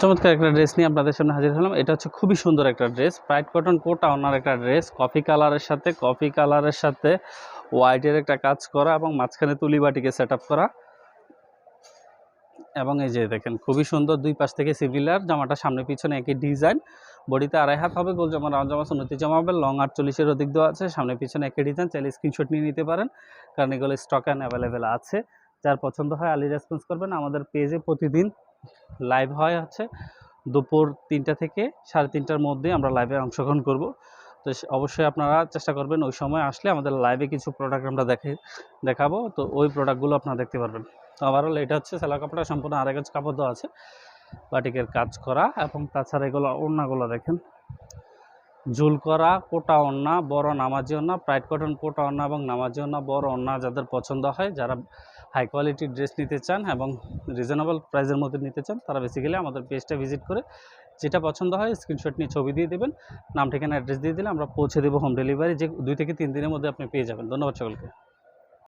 চমৎকার একটা ড্রেস নিয়ে আপনাদের সামনে হাজির হলাম। এটা হচ্ছে খুবই সুন্দর একটা ড্রেস। প্রাইড কটন কোটা ওনার একটা ড্রেস। কফি কালারের সাথে কফি কালারের সাথে হোয়াইটের একটা কাজ করা এবং মাঝখানে তুলি বাটিকে সেট করা। এবং এই যে দেখেন, খুবই সুন্দর দুই পাশ থেকে সিভিলার জামাটা সামনে পিছনে একই ডিজাইন বডিতে আড়াই হাত হবে, গোল জামা, রাউন্ড জামা, সুন্নতি জামা হবে লং আটচল্লিশের অধিক দেওয়া আছে। সামনে পিছনে একই ডিজাইন চাইলে স্ক্রিনশট নিয়ে নিতে পারেন। কারণ এগুলো স্টক অ্যান্ড অ্যাভেলেবেল আছে। যার পছন্দ হয় আলি রেসপন্স করবেন। আমাদের পেজে প্রতিদিন লাইভ হয় হচ্ছে দুপুর তিনটা থেকে সাড়ে তিনটার মধ্যে আমরা লাইভে অংশগ্রহণ করব। তো অবশ্যই আপনারা চেষ্টা করবেন ওই সময় আসলে আমাদের লাইভে কিছু প্রোডাক্ট আমরা দেখে, দেখাবো। তো ওই প্রোডাক্টগুলো আপনারা দেখতে পারবেন। ওভারঅল এটা হচ্ছে সেলা কাপড়টা সম্পূর্ণ আরেক কাজ কাপড় দেওয়া আছে। বাটিকের কাজ করা এবং তাছাড়া এগুলো ওড়নাগুলো দেখেন। ঝুল করা, কোটা ওড়না, বড় নামাজি ওড়না প্রাইড কটন কোটা ওড়না এবং নামাজি ওড়না, বড় ওড়না যাদের পছন্দ হয়, যারা হাই কোয়ালিটির ড্রেস নিতে চান এবং রিজনেবল প্রাইসের মধ্যে নিতে চান, তারা বেসিক্যালি আমাদের পেজটা ভিজিট করে যেটা পছন্দ হয় স্ক্রিনশট নিয়ে ছবি দিয়ে দেবেন, নাম, ঠিকানা অ্যাড্রেস দিয়ে দিলে আমরা পৌঁছে দেবো হোম ডেলিভারি যে দুই থেকে তিন দিনের মধ্যে আপনি পেয়ে যাবেন। ধন্যবাদ সকলকে।